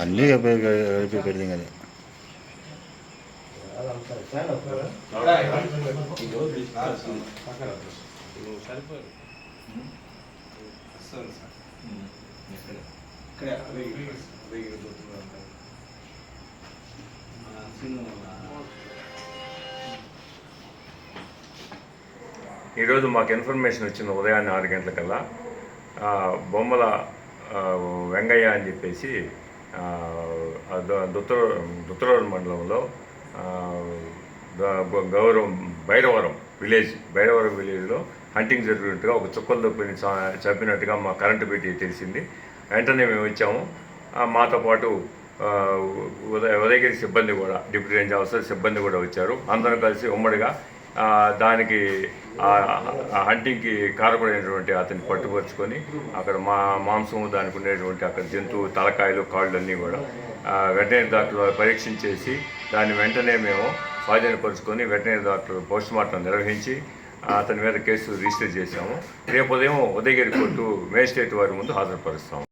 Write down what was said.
అన్నీ కలిపి పెడితే అది ఈరోజు మాకు ఇన్ఫర్మేషన్ వచ్చింది ఉదయాన్నే ఆరు గంటలకల్లా. బొమ్మల వెంగయ్య అని చెప్పేసి ఆ, ఆ మండలంలో గౌరవం భైరవరం విలేజ్ భైరవరం విలేజ్లో హంటింగ్ జరిగినట్టుగా ఒక చుక్కల్లో దొప్పిని చంపినట్టుగా మా కరెంటు పెట్టి తెలిసింది. వెంటనే మేము వచ్చాము. మాతో పాటు ఉదయ ఉదయగిరి సిబ్బంది కూడా డిప్యూటీ రేంజ్ ఆఫీసర్ సిబ్బంది కూడా వచ్చారు. అందరం కలిసి ఉమ్మడిగా దానికి హంటింగ్కి కారకుడైనటువంటి అతన్ని పట్టుపరుచుకొని అక్కడ మా మాంసం దానికి ఉండేటువంటి అక్కడ జంతువు తలకాయలు కాళ్ళు అన్నీ కూడా వెటనరీ డాక్టర్ పరీక్షించేసి దాన్ని వెంటనే మేము స్వాధీనపరుచుకొని వెటనరీ డాక్టర్ పోస్ట్ మార్టం నిర్వహించి అతని మీద కేసు రిజిస్టర్ చేశాము. రేపు ఉదయం ఉదయగిరి కోర్టు మేజిస్ట్రేట్ వారి ముందు హాజరుపరుస్తాము.